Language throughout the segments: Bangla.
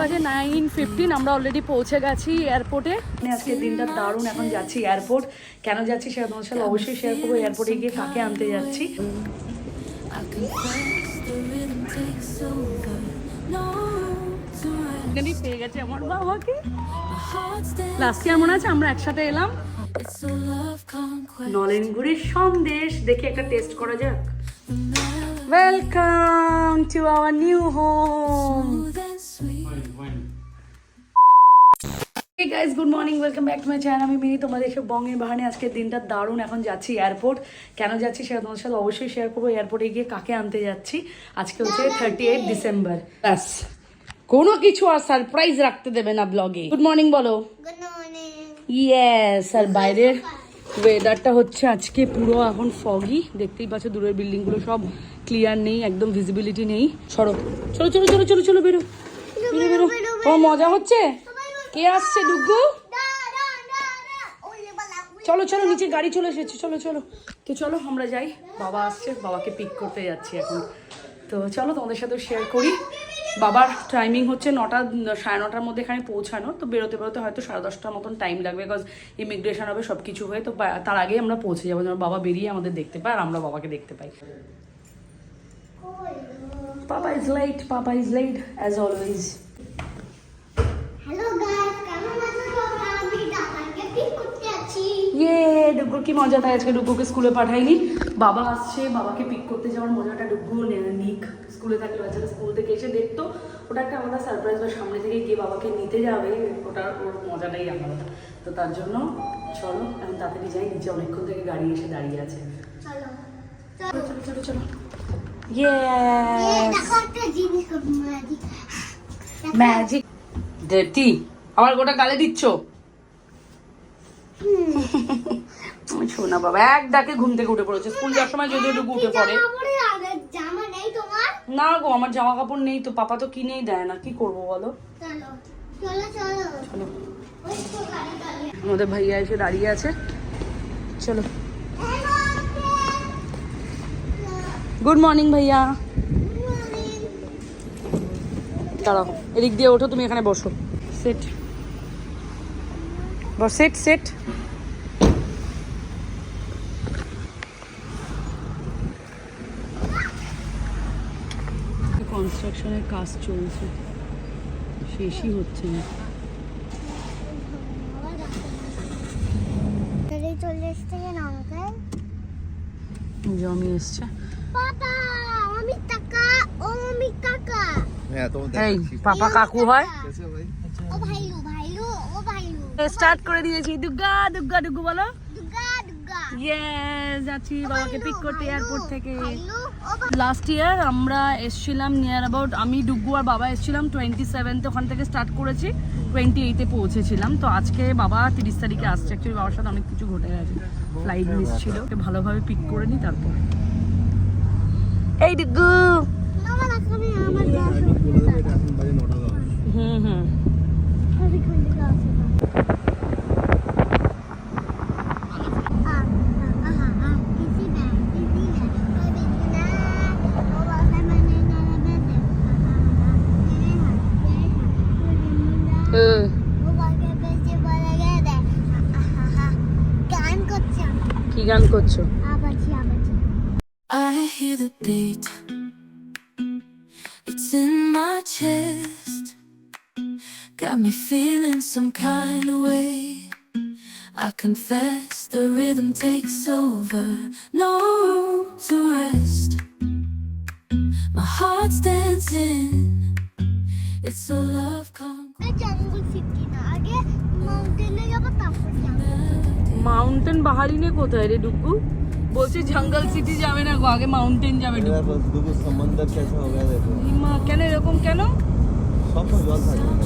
বাজে নাইন ফিফটিন আমরা অলরেডি পৌঁছে গেছি এয়ারপোর্টে আজকে দিনটা দারুণ এখন যাচ্ছি এয়ারপোর্ট কেন যাচ্ছি সেটা তোমার সাথে অবশ্যই শেয়ার করব এয়ারপোর্টে গিয়ে কাকে আনতে যাচ্ছি। পেয়ে গেছে আমার বাবাকে। লাস্ট ইয়ার মনে আছে আমরা একসাথে এলাম? নলেনগুড়ির সন্দেশ দেখি একটা টেস্ট করা যাক। Welcome to our new home Hey guys, good morning. Welcome back to my channel. আমি মিনি তোমাদের এসব বঙ্গের বাহানে আজকের দিনটা দারুণ। এখন যাচ্ছি এয়ারপোর্ট কেন যাচ্ছি সেটা তোমার সাথে অবশ্যই শেয়ার করব। এয়ারপোর্টে গিয়ে কাকে আনতে যাচ্ছি? আজকে হচ্ছে থার্টি এইট ডিসেম্বর ব্যাস। কোনো কিছু আর সারপ্রাইজ রাখতে দেবে না ব্লগে গুড মর্নিং বলো। Good morning. ইয়েস আর বাইরের ওয়েদারটা হচ্ছে আজকে পুরো এখন ফগি দেখতেই পাচ্ছ দূরের বিল্ডিংগুলো সব ক্লিয়ার নেই একদম ভিজিবিলিটি নেই। সরো। চলো চলো চলো চলো চলো বেরো। বেরো বেরো তোমার মজা হচ্ছে? কে আসছে ওলে চলো চলো, নিচে গাড়ি চলে এসেছে, চলো চলো। তো চলো, আমরা যাই। বাবা আসছে, বাবাকে পিক করতে যাচ্ছি এখন। তো চলো, তোমাদের সাথেও শেয়ার করি। বাবার টাইমিং হচ্ছে নটা, সাড়ে নটার মধ্যে এখানে পৌঁছানো। তো বেরোতে বেরোতে হয়তো সাড়ে দশটার মতন টাইম লাগবে বিকজ ইমিগ্রেশন হবে সব কিছু হয়ে, তো তার আগেই আমরা পৌঁছে যাব। যেন বাবা বেরিয়ে আমাদের দেখতে পাই আর আমরা বাবাকে দেখতে পাই। Papa is late papa is late as always hello guys কেমন আছো তোমরা আমি দাদাকে পিক করতে আছি ইয়ে ডুগ্গুর কি মজা তাই আজকে ডুগ্গুকে স্কুলে পাঠাইনি। বাবা আসছে বাবাকে পিক করতে যাওয়ার মজাটা ডুগ্গু নে- নিক। স্কুলে থাকলে বাচ্চারা স্কুল থেকে এসে দেখতো। ওটা একটা আলাদা সারপ্রাইজ বা সামনে থেকে গিয়ে বাবাকে নিতে যাবে। ওটার ওর মজাটাই আলাদা। তো তার জন্য চলো আমি তাড়াতাড়ি যাই নিচে অনেকক্ষণ থেকে গাড়ি এসে দাঁড়িয়ে আছে। চলো। চলো চলো চলো ম্যাজিক ডেটি আবার গোটা গালে দিচ্ছ? শোনা বাবা, এক ডাকে ঘুম থেকে উঠে পড়েছে। স্কুল যাওয়ার সময় যদি একটু উঠে পড়ে। না গো, আমার জামা কাপড় নেই তো, পাপা তো কিনেই দেয় না। কি করব বলো? আমাদের ভাইয়া এসে দাঁড়িয়ে আছে। চলো। গুড মর্নিং ভাইয়া। দাঁড়াও, এদিক দিয়ে ওঠো, তুমি এখানে বসো। সেট বস সেট সেট কনস্ট্রাকশনের কাজ চলছে। শেষই হচ্ছে না। চলে এসছে কেন আঙ্কেল জমি এসছে। পাপা অমিত কাকা ও অমিত কাকা। হ্যাঁ তোমার এই পাপা কাকু হয়? ও ভাইলু ভাইলু ও ভাইলু। স্টার্ট করে দিয়েছি। দুর্গা দুর্গা দুর্গু বলো। ইয়েস যাচ্ছি বাবাকে পিক করতে এয়ারপোর্ট থেকে। ভাইলু। লাস্ট ইয়ার আমরা এসছিলাম নিয়ার অ্যাবাউট আমি, ডুগু আর বাবা এসছিলাম টোয়েন্টি সেভেন্থে ওখান থেকে স্টার্ট করেছি টোয়েন্টি এইটে পৌঁছেছিলাম। তো আজকে বাবা তিরিশ তারিখে আসছে অ্যাকচুয়ালি বাবার সাথে অনেক কিছু ঘটে গেছে। ফ্লাইট মিস ছিল ভালোভাবে পিক করে নিই তারপর। এই ডুগু! Kind of way. I confess the rhythm takes over. No room to rest. My heart's dancing. It's a love conquest. না মাউন্টেনে মাউন্টেন বাহারিনে কোথায় রে ডুগু বলছে জঙ্গল সিটি যাবে না গো আগে মাউন্টেন যাবে দুটো সমন্দর কেসে হবে দেখো মা কেন এরকম কেন সব জল থাকে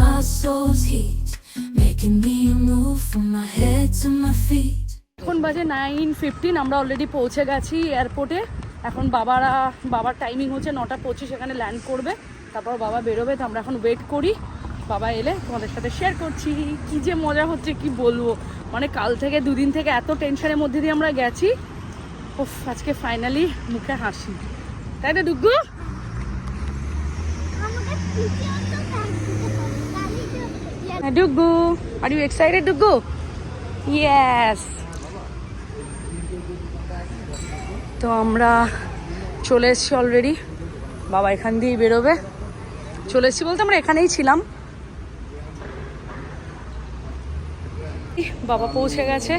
my soul's heat. Making me move from my head to my feet. এখন বাজে নাইন ফিফটিন আমরা অলরেডি পৌঁছে গেছি এয়ারপোর্টে এখন বাবারা বাবার টাইমিং হচ্ছে নটা পঁচিশ এখানে ল্যান্ড করবে। তারপর বাবা বেরোবে তো আমরা এখন ওয়েট করি। বাবা এলে তোমাদের সাথে শেয়ার করছি। কি যে মজা হচ্ছে কি বলব? মানে কাল থেকে দুদিন থেকে এত টেনশনের মধ্যে দিয়ে আমরা গেছি। উফ আজকে ফাইনালি মুখে হাসি। তাই না ডুগ্গু আমাকে পিছিয়ে তো থাকবে ডুগু আর ইউ এক্সাইটেড ডুগু ইয়েস তো আমরা চলে এসেছি অলরেডি বাবা এখান দিয়েই বেরোবে। চলে এসেছি বলতে আমরা এখানেই ছিলাম। বাবা পৌঁছে গেছে।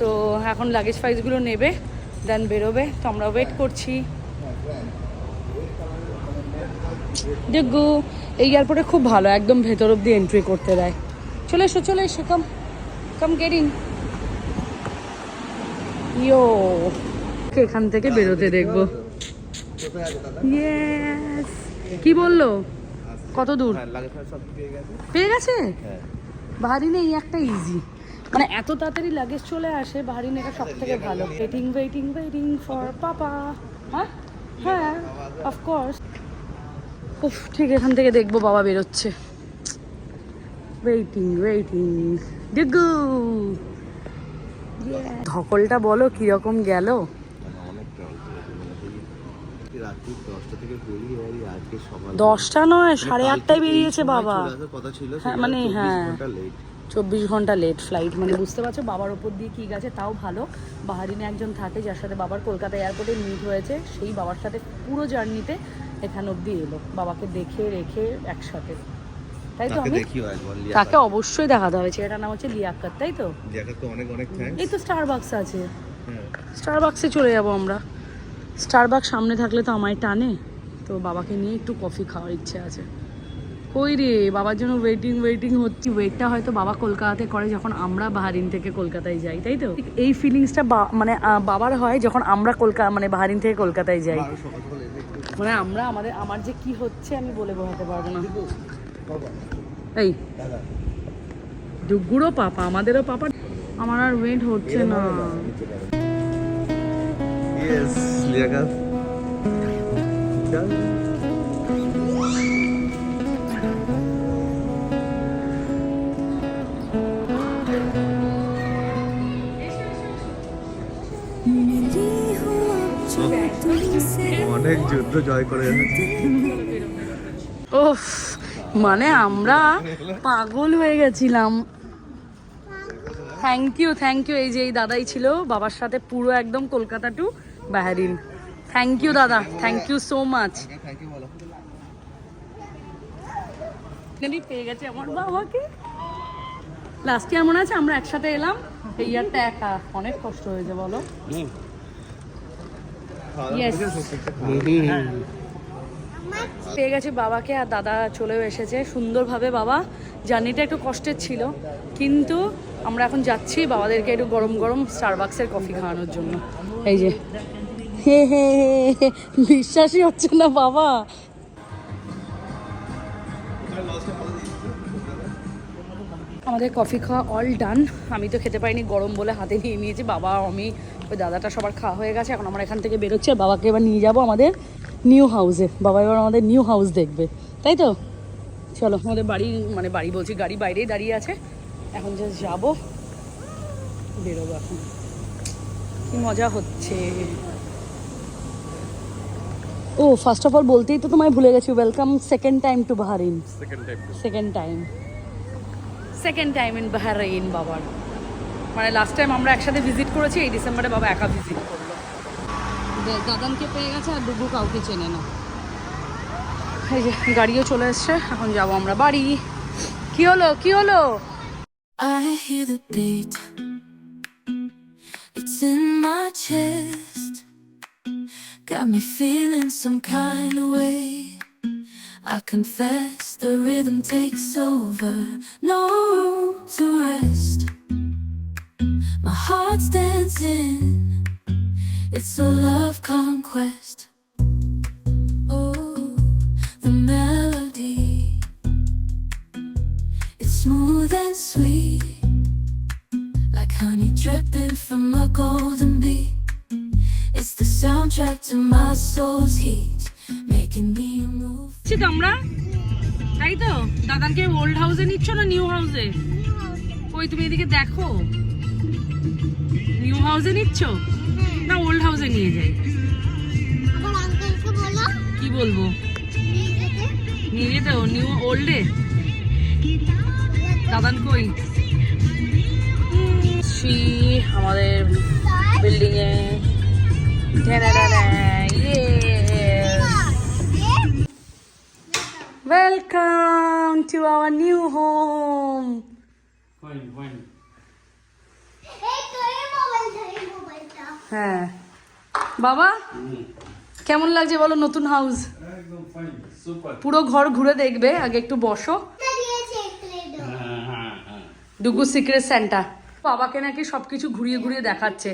তো এখন লাগেজ ফাইজগুলো নেবে দেন বেরোবে। তো আমরা ওয়েট করছি। ডিগ্গু এই এয়ারপোর্টে খুব ভালো একদম ভেতর অব্দি এন্ট্রি করতে দেয়। চলে এসো চলে এসো কম কাম গেট ইন ইয়ো এখান থেকে বেরোতে দেখব। ইয়েস কি বলল? কত দূর? হ্যাঁ পেয়ে গেছে। গেছে? হ্যাঁ। বাহারিনে এই একটা ইজি মানে এত তাড়াতাড়ি লাগেজ চলে আসে বাহারিনে এটা সব থেকে ভালো। Waiting waiting waiting for papa হ্যাঁ? হ্যাঁ অফকোর্স উফ ঠিক এখান থেকে দেখব বাবা বেরোচ্ছে। ওয়েটিং ওয়েটিং ডিগু ধকলটা বলো কীরকম গেল? মানে। মানে দশটা নয় সাড়ে আটটায় বেরিয়েছে বাবা। কথা ছিল হ্যাঁ, মানে হ্যাঁ। চব্বিশ ঘণ্টা লেট ফ্লাইট মানে বুঝতে পারছ বাবার ওপর দিয়ে কী গেছে তাও ভালো। বাহারিনে একজন থাকে যার সাথে বাবার কলকাতা এয়ারপোর্টে মিট হয়েছে সেই বাবার সাথে পুরো জার্নিতে এখান অবধি এলো বাবাকে দেখে রেখে একসাথে। তাই তো আমি তাকে অবশ্যই দেখাতে হবে ছেলেটার নাম হচ্ছে লিয়াক্কাত তাই তো? অনেক অনেক এই তো স্টার বাক্স আছে। হ্যাঁ। স্টার বাক্সে চলে যাব আমরা। স্টার বাক্স সামনে থাকলে তো আমায় টানে তো বাবাকে নিয়ে একটু কফি খাওয়ার ইচ্ছে আছে। কই রে? বাবার জন্য ওয়েটিং ওয়েটিং হচ্ছে। ওয়েটটা হয়তো বাবা কলকাতাতে করে যখন আমরা বাহারিন থেকে কলকাতায় যাই তাই তো? এই ফিলিংসটা মানে বাবার হয় যখন আমরা কলকাতা মানে বাহারিন থেকে কলকাতায় যাই। মানে আমরা আমাদের আমার যে কি হচ্ছে আমি বলে বোঝাতে পারব না। এই ডুগুরও পাপা আমাদেরও পাপা। আমার আর ওয়েট হচ্ছে না। যুদ্ধ জয় করে। ওফ মানে আমরা পাগল হয়ে গেছিলাম। থ্যাংক ইউ থ্যাংক ইউ এই যে এই দাদাই ছিল বাবার সাথে পুরো একদম Kolkata to Bahrain. Thank you দাদা থ্যাংক ইউ সো মাচ পেয়ে গেছে আমার বাবাকে। লাস্ট ইয়ার মনে আছে আমরা একসাথে এলাম এই ইয়ারটা একা অনেক কষ্ট হয়েছে বলো. পেয়ে গেছি বাবাকে আর দাদা চলেও এসেছে সুন্দরভাবে বাবা। জার্নিটা একটু কষ্টের ছিল কিন্তু আমরা এখন যাচ্ছি বাবাদেরকে একটু গরম গরম স্টারবাক্সের কফি খাওয়ানোর জন্য। এই যে। হে হে হে, হে, বিশ্বাসই হচ্ছে না বাবা। আমাদের কফি খাওয়া অল ডান আমি তো খেতে পারিনি গরম বলে হাতে নিয়ে নিয়েছি বাবা আমি ওই দাদাটা সবার খাওয়া হয়ে গেছে এখন আমরা এখান থেকে বেরোচ্ছি আর বাবাকে এবার নিয়ে যাব আমাদের নিউ হাউসে বাবা এবার আমাদের নিউ হাউস দেখবে। তাই তো? চলো আমাদের বাড়ি মানে বাড়ি বলছি গাড়ি বাইরেই দাঁড়িয়ে আছে। এখন জাস্ট যাব। বেরোবো এখন। কি মজা হচ্ছে। ও ফার্স্ট অফ অল বলতেই তো তোমায় ভুলে গেছি welcome second time to Bahrain second time second time second time in Bahrain বাবার। মানে লাস্ট টাইম আমরা একসাথে ভিজিট করেছি এই ডিসেম্বরে বাবা একা ভিজিট করল দাদানকে পেয়ে গেছে আর ডুবু কাউকে চেনে না এই যে গাড়িও চলে এসছে এখন যাব আমরা বাড়ি কি হলো কি হলো I hear the beat. It's in my chest. Got me feeling some kind of way. I confess the rhythm takes over. No room to rest. My heart's dancing. It's a love conquest. Oh, the melody. It's smooth and sweet, like honey dripping from a golden bee. It's the soundtrack to my soul's heat, making me move. ছি তো আমরা তাই তো দাদানকে ওল্ড হাউসে নিচ্ছ না নিউ হাউসে ওই তুমি এদিকে দেখো নিউ হাউসে নিচ্ছ? না ওল্ড হাউসে নিয়ে যাই? কি বলব? নিয়ে যেতে নিয়ে যেতে নিউ ওল্ডে দাদান কই? শ্রী আমাদের building A welcome to our new home এই তো এই মোবাইলটা এই মোবাইলটা হ্যাঁ। বাবা কেমন লাগছে বলো নতুন হাউস একদম ফাইন সুপার পুরো ঘর ঘুরে দেখবে আগে একটু বসো। হ্যাঁ হ্যাঁ হ্যাঁ ডুগু সিক্রেট সেন্টা বাবাকে নাকি সবকিছু ঘুরিয়ে ঘুরিয়ে দেখাচ্ছে।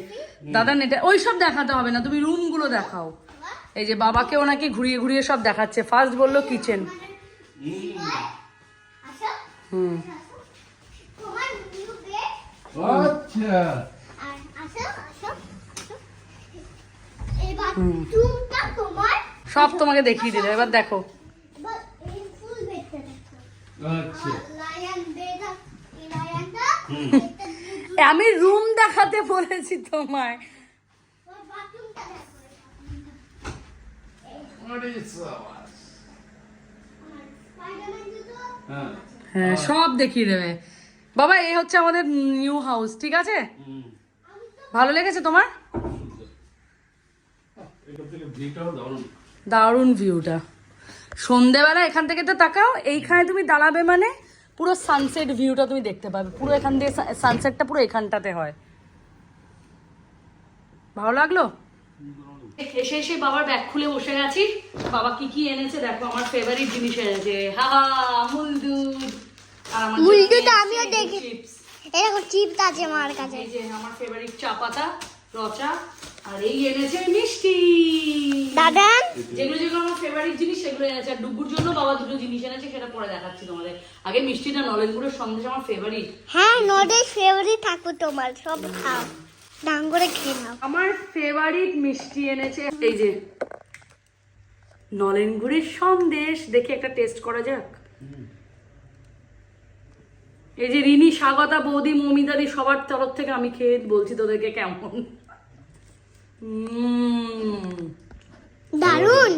দাদা নেটে ওই সব দেখাতে হবে না তুমি রুমগুলো দেখাও। এই যে বাবাকেও নাকি ঘুরিয়ে ঘুরিয়ে সব দেখাচ্ছে। ফার্স্ট বলল কিচেন হুম। বেড আচ্ছা আর আসো আসো আসো। এই বাথরুমটা তোমার সব তোমাকে দেখিয়ে দিল এবার দেখো। এবার এই ফুল বেডটা দেখো আচ্ছা। আমি রুম দেখাতে বলেছি তোমায়। হ্যাঁ। হ্যাঁ সব দেখিয়ে দেবে। বাবা এই হচ্ছে আমাদের নিউ হাউস ঠিক আছে? ভালো লেগেছে তোমার? দারুণ। ভিউটা। সন্ধেবেলা এখান থেকে তো তাকাও এইখানে তুমি দাঁড়াবে মানে পুরো সানসেট ভিউটা তুমি দেখতে পাবে। পুরো এখান দিয়ে সানসেটটা পুরো এখানটাতে হয়। ভালো লাগল? এসে এসে বাবার ব্যাগ খুলে বসে গেছি। বাবা কি কি এনেছে দেখো আমার ফেভারিট জিনিস এনেছে। হা হা আমুল দুধ আর আমার আমুল দুধ আমিও দেখি। এরকম চিপস আছে আমার কাছে। এই যে আমার ফেভারিট চা পাতা রচা। আর এই এনেছে মিষ্টি। দাদান যেগুলো যেগুলো আমার ফেভারিট জিনিস সেগুলো এনেছে। আর ডুবুর জন্য বাবা দুটো জিনিস এনেছে সেটা পরে দেখাচ্ছি তোমাদের। আগে মিষ্টিটা নলেনগুড়ের সন্দেশ আমার ফেভারিট হ্যাঁ ফেভারিট থাকো তোমার সব খাও। করে খেয়ে নাও। আমার ফেভারিট মিষ্টি এনেছে এই যে নলেনগুড়ের সন্দেশ দেখে একটা টেস্ট করা যাক। এই যে রিনি স্বাগতা বৌদি মমিদাদি সবার তরফ থেকে আমি খেয়ে বলছি তোদেরকে কেমন। দারুণ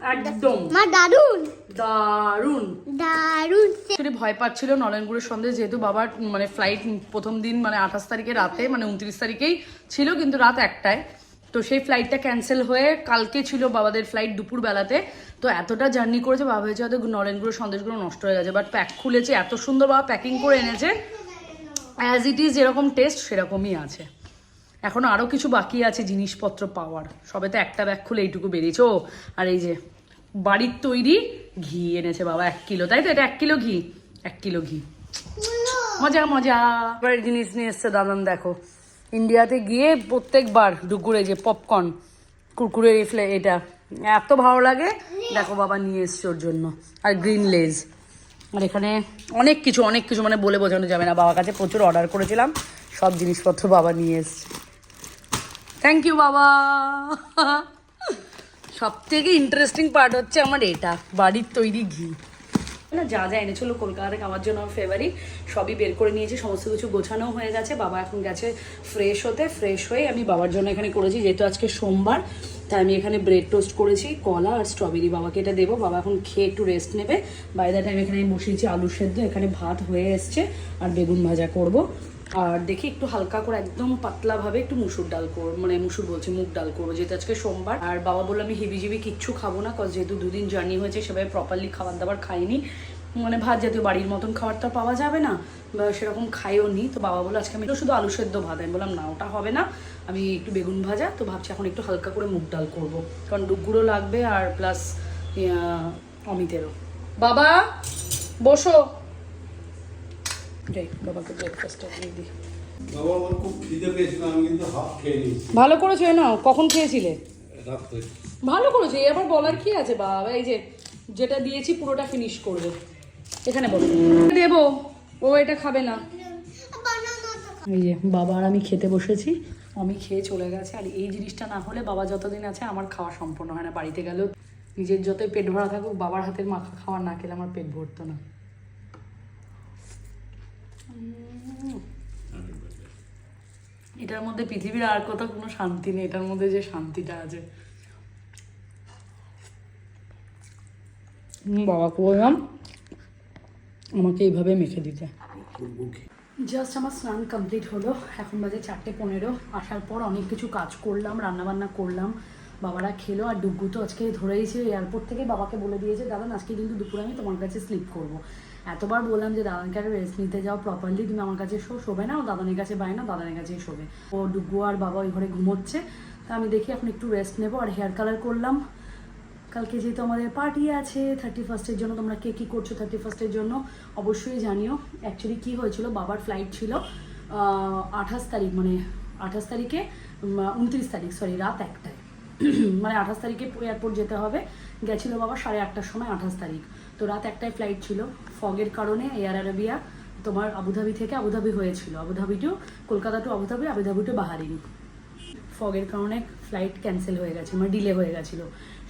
একদম। মা দারুণ দারুণ। দারুণ অ্যাকচুয়ালি ভয় পাচ্ছিল নলেনগুড়ের সন্দেশ যেহেতু বাবার মানে ফ্লাইট প্রথম দিন মানে আঠাশ তারিখে রাতে মানে উনত্রিশ তারিখেই ছিল কিন্তু রাত একটায়। তো সেই ফ্লাইটটা ক্যান্সেল হয়ে কালকে ছিল বাবাদের ফ্লাইট দুপুর বেলাতে। তো এতটা জার্নি করেছে বাবা হয়েছে হয়তো নলেনগুড়ের সন্দেশগুলো নষ্ট হয়ে গেছে। বাট প্যাক খুলেছে এত সুন্দর বাবা প্যাকিং করে এনেছে। অ্যাজ ইট ইজ যেরকম টেস্ট সেরকমই আছে। এখনও আরও কিছু বাকি আছে জিনিসপত্র পাওয়ার। সবে তো একটা ব্যাগ খুলে এইটুকু বেরিয়েছে? ও আর এই যে বাড়ির তৈরি ঘি এনেছে বাবা, এক কিলো। তাই তো এটা এক কিলো ঘি? এক কিলো ঘি। মজা মজা। এবার জিনিস নিয়ে এসছে দাদান, দেখো। ইন্ডিয়াতে গিয়ে প্রত্যেকবার ডুকুরে যে পপকর্ন কুরকুরে এই ফ্লে এটা, এত ভালো লাগে। দেখো বাবা নিয়ে এসছে ওর জন্য। আর গ্রিন লেজ আর এখানে অনেক কিছু অনেক কিছু মানে বলে বোঝানো যাবে না। বাবার কাছে প্রচুর অর্ডার করেছিলাম। সব জিনিসপত্র বাবা নিয়ে এসছে। থ্যাংক ইউ বাবা। সব থেকে ইন্টারেস্টিং পার্ট হচ্ছে আমার এটা, বাড়ির তৈরি ঘি। না, যা যা এনেছিল কলকাতা থেকে আমার জন্য আমার ফেভারিট সবই বের করে নিয়েছি, সমস্ত কিছু গোছানো হয়ে গেছে, বাবা এখন গেছে ফ্রেশ হতে ফ্রেশ হয়ে আমি বাবার জন্য এখানে করেছি, যেহেতু আজকে সোমবার, তাই আমি এখানে ব্রেড টোস্ট করেছি, কলা আর স্ট্রবেরি বাবাকে এটা দেবো, বাবা এখন খেয়ে একটু রেস্ট নেবে। বাই দ্য টাইম এখানে বসিয়েছি আলু সেদ্ধ, এখানে ভাত হয়ে এসছে, আর বেগুন ভাজা করব। আর দেখি একটু হালকা করে একদম পাতলা ভাবে একটু মুসুর ডাল করব মানে মুসুর বলছি, মুগ ডাল করব, যেহেতু আজকে সোমবার। আর বাবা বলল, আমি হিবিজিবি কিচ্ছু খাব না কজ যেহেতু দুদিন জার্নি হয়েছে, সেভাবে প্রপারলি খাবার দাবার খাইনি। মানে ভাত জাতীয় বাড়ির মতন খাবার তো পাওয়া যাবে না, বা সেরকম খাইও নি। তো বাবা বলল, আজকে আমি তো শুধু আলু সেদ্ধ ভাত। আমি বললাম, না, ওটা হবে না। আমি একটু বেগুন ভাজা। তো ভাবছি এখন একটু হালকা করে মুগ ডাল করব। কারণ ডুগুরও লাগবে আর প্লাস অমিতেরও। বাবা, বসো। যাই বাবাকে ব্রেকফাস্টটা দিয়ে দিই। ভালো করেছ না কখন খেয়েছিলে? ভালো করেছ আবার বলার কি আছে বাবা? এই যে যেটা দিয়েছি পুরোটা ফিনিশ করবে। এখানে বলো। দেবো ও এটা খাবে না। এই যে বাবা আর আমি খেতে বসেছি আমি খেয়ে চলে গেছে। আর এই জিনিসটা না হলে বাবা যতদিন আছে আমার খাওয়া সম্পূর্ণ হয় না বাড়িতে গেলেও। নিজের যতই পেট ভরা থাকুক বাবার হাতের মাখা খাওয়া না খেলে আমার পেট ভরতো না। এটার মধ্যে পৃথিবীর আর কোথাও কোনো শান্তি নেই, এটার মধ্যে যে শান্তিটা আছে। বাবাকে বললাম আমাকে এইভাবে মেখে দিতে। জাস্ট আমার স্নান কমপ্লিট হলো, এখন বাজে চারটে পনেরো। আসার পর অনেক কিছু কাজ করলাম, রান্নাবান্না করলাম, বাবারা খেলো, আর ডুগ্গু তো আজকে ধরেইছে এয়ারপোর্ট থেকে বাবাকে বলে দিয়েছে, দাদা, আজকে কিন্তু দুপুরে আমি তোমার কাছে স্লিপ করব। এতবার বললাম যে দাদানকে একটা রেস্ট নিতে যাও প্রপারলি তুমি আমার কাছে শো, শোবে না, ও দাদানের কাছে বাই না, দাদানের কাছেই শোবে। ও ডুগু আর বাবা ওই ঘরে ঘুমোচ্ছে, তা আমি দেখি এখন একটু রেস্ট নেব আর হেয়ার কালার করলাম। কালকে যেহেতু আমাদের পার্টি আছে থার্টি ফার্স্টের জন্য তোমরা কে কী করছ থার্টি ফার্স্টের জন্য অবশ্যই জানিও। অ্যাকচুয়ালি কী হয়েছিল, বাবার ফ্লাইট ছিল আঠাশ তারিখ মানে আঠাশ তারিখে উনত্রিশ তারিখ সরি রাত একটায়। মানে আঠাশ তারিখে এয়ারপোর্ট যেতে হবে, গেছিল বাবা সাড়ে আটটার সময় আঠাশ তারিখ। তো রাত একটাই ফ্লাইট ছিল। ফগের কারণে এয়ার আরাবিয়া তোমার আবুধাবি থেকে আবুধাবি হয়েছিল। Abu Dhabi to Kolkata to Abu Dhabi Abu Dhabi to Bahrain ফগের কারণে ফ্লাইট ক্যান্সেল হয়ে গেছে মানে ডিলে হয়ে গেছিল।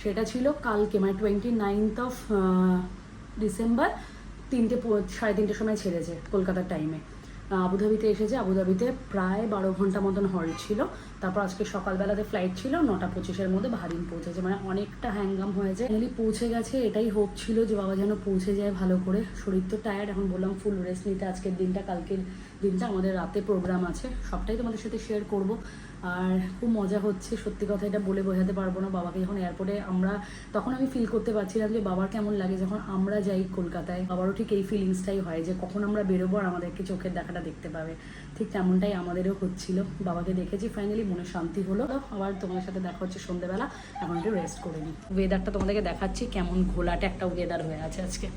সেটা ছিল কালকে মানে টোয়েন্টি নাইনথ অফ ডিসেম্বর তিনটে সাড়ে তিনটের সময় ছেড়েছে কলকাতার টাইমে আবুধাবিতে এসেছে। আবুধাবিতে প্রায় বারো ঘণ্টা মতন হল ছিল। তারপর আজকে সকালবেলাতে ফ্লাইট ছিল, নটা পঁচিশের মধ্যে বাহারিন পৌঁছেছে। মানে অনেকটা হ্যাঙ্গাম হয়েছে। ফাইনালি পৌঁছে গেছে, এটাই হোপ ছিল যে বাবা যেন পৌঁছে যায় ভালো করে। শরীর তো টায়ার্ড এখন বললাম ফুল রেস্ট নিতে। আজকের দিনটা, কালকের দিনটা আমাদের রাতে প্রোগ্রাম আছে। সবটাই তোমাদের সাথে শেয়ার করব। আর খুব মজা হচ্ছে, সত্যি কথা এটা বলে বোঝাতে পারব না বাবাকে। যখন এয়ারপোর্টে আমরা, তখন আমি ফিল করতে পারছিলাম যে বাবার কেমন লাগে যখন আমরা যাই কলকাতায়। বাবারও ঠিক এই ফিলিংসটাই হয় যে কখন আমরা বেরোবো আর আমাদেরকে চোখের দেখাটা দেখতে পাবে। ঠিক তেমনটাই আমাদেরও হচ্ছিল। বাবাকে দেখেছি ফাইনালি মনে শান্তি হলো। আবার তোমার সাথে দেখা হচ্ছে সন্ধ্যেবেলা এখন একটু রেস্ট করে নিই। ওয়েদারটা তোমাদেরকে দেখাচ্ছি, কেমন ঘোলাটে একটা ওয়েদার হয়ে আছে আজকে।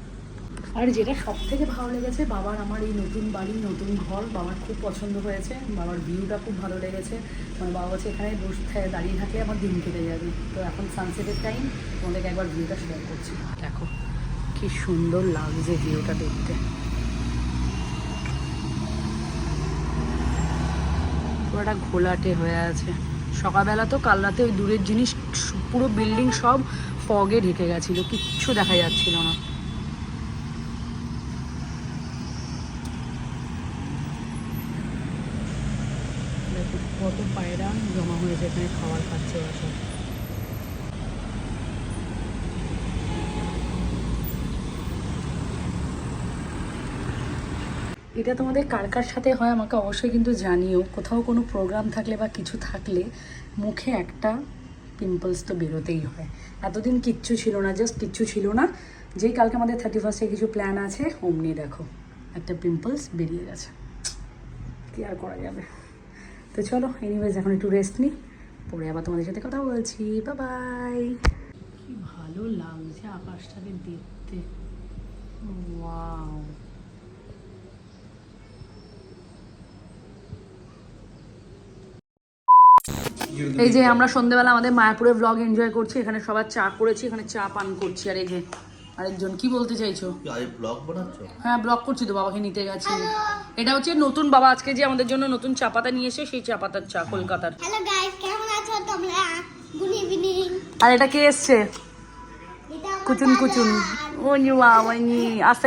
আর যেটা সব থেকে ভালো লেগেছে, বাবার আমার এই নতুন বাড়ি, নতুন ঘর, বাবার খুব পছন্দ হয়েছে, বাবার ভিউটা খুব ভালো লেগেছে। মানে বাবা বলছে, এখানে বসে দাঁড়িয়ে থাকলে আমার দিন কেটে যাবে। তো এখন সানসেটের টাইম তোমাদেরকে একবার ভিউটা শেয়ার করছি। দেখো, কি সুন্দর লাগছে ভিউটা দেখতে। পুরোটা ঘোলাটে হয়ে আছে। সকালবেলা তো কাল রাতে ওই দূরের জিনিস, পুরো বিল্ডিং সব ফগে ঢেকে গেছিল, কিচ্ছু দেখা যাচ্ছিল না দেখো কত পায়রা জমা হয়েছে, এখানে খাবার খাচ্ছে ওরা সব। এটা তোমাদের কার কার সাথে হয় আমাকে অবশ্যই কিন্তু জানিও। কোথাও কোনো প্রোগ্রাম থাকলে বা কিছু থাকলে মুখে একটা পিম্পলস তো বেরোতেই হয়। এতদিন কিচ্ছু ছিল না জাস্ট কিচ্ছু ছিল না। যেই কালকে আমাদের থার্টি ফার্স্টে কিছু প্ল্যান আছে, অমনি দেখো, একটা পিম্পলস বেরিয়ে গেছে। কি আর করা যাবে? তো চলো এনিওয়েজ এখন একটু রেস্ট নিই পরে আবার তোমাদের সাথে কথা বলছি। বা বাই কি ভালো লাগছে আকাশটাকে দেখতে। ওয়াও। এই যে আমরা সন্ধ্যেবেলা আমাদের মায়াপুরে ব্লগ এনজয় করছি এখানে সবার চা করেছি এখানে চা পান করছি আর এই যে আরেকজন কি বলতে চাইছো? ব্লগ বানাচ্ছ? হ্যাঁ ব্লগ করছি তো বাবাকে নিতে গেছি। এটা হচ্ছে নতুন বাবা আজকে যে আমাদের জন্য নতুন চা পাতা নিয়ে এসে সেই চা পাতার চা কলকাতার। হ্যালো গাইস কেমন আছো তোমরা? গুড ইভিনিং আর এটা কে এসছে? কুচুন কুচুন। ও নি ওয়া ওই নি আস্তে